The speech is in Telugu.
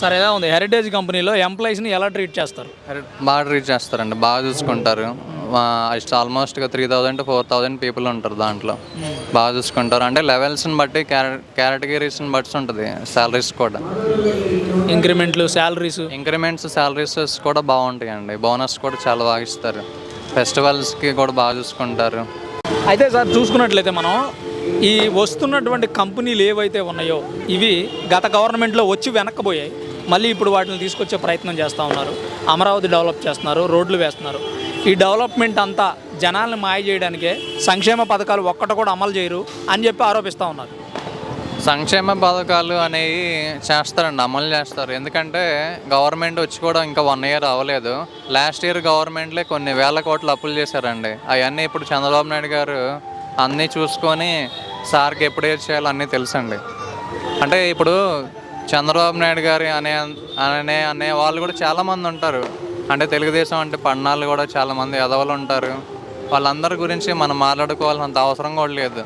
సార్ ఎలా ఉంది? హెరిటేజ్ కంపెనీలో ఎంప్లాయీస్ని ఎలా ట్రీట్ చేస్తారు? బాగా ట్రీట్ చేస్తారండి. బాగా చూసుకుంటారు. ఆల్మోస్ట్గా three thousand to four thousand people ఉంటారు దాంట్లో. బాగా చూసుకుంటారు. అంటే లెవెల్స్ని బట్టి కేటగిరీస్ని బట్టి ఉంటుంది శాలరీస్ కూడా. ఇంక్రిమెంట్లు శాలరీస్ ఇంక్రిమెంట్స్ శాలరీస్ కూడా బాగుంటాయండి. బోనస్ కూడా చాలా బాగా ఇస్తారు. ఫెస్టివల్స్కి కూడా బాగా చూసుకుంటారు. అయితే సార్ చూసుకున్నట్లయితే మనం ఈ వస్తున్నటువంటి కంపెనీలు ఏవైతే ఉన్నాయో ఇవి గత గవర్నమెంట్లో వచ్చి వెనక్కిపోయాయి. మళ్ళీ ఇప్పుడు వాటిని తీసుకొచ్చే ప్రయత్నం చేస్తూ ఉన్నారు. అమరావతి డెవలప్ చేస్తున్నారు రోడ్లు వేస్తున్నారు. ఈ డెవలప్మెంట్ అంతా జనాల్ని మాయ చేయడానికే సంక్షేమ పథకాలు ఒక్కటి కూడా అమలు చేయరు అని చెప్పి ఆరోపిస్తూ ఉన్నారు. సంక్షేమ పథకాలు అనేవి చేస్తారండి అమలు చేస్తారు. ఎందుకంటే గవర్నమెంట్ వచ్చి కూడా ఇంకా వన్ ఇయర్ అవ్వలేదు. లాస్ట్ ఇయర్ గవర్నమెంట్లే కొన్ని వేల కోట్లు అప్పులు చేశారండి. అవన్నీ ఇప్పుడు చంద్రబాబు నాయుడు గారు అన్నీ చూసుకొని సార్కి ఎప్పుడు ఏది చేయాలో అన్నీ తెలుసండి. అంటే ఇప్పుడు చంద్రబాబు నాయుడు గారి అనే అనే అనే వాళ్ళు కూడా చాలామంది ఉంటారు. అంటే తెలుగుదేశం అంటే పన్నాళ్ళు కూడా చాలామంది ఎదవలు ఉంటారు. వాళ్ళందరి గురించి మనం మాట్లాడుకోవాల్సినంత అవసరం కూడా లేదు.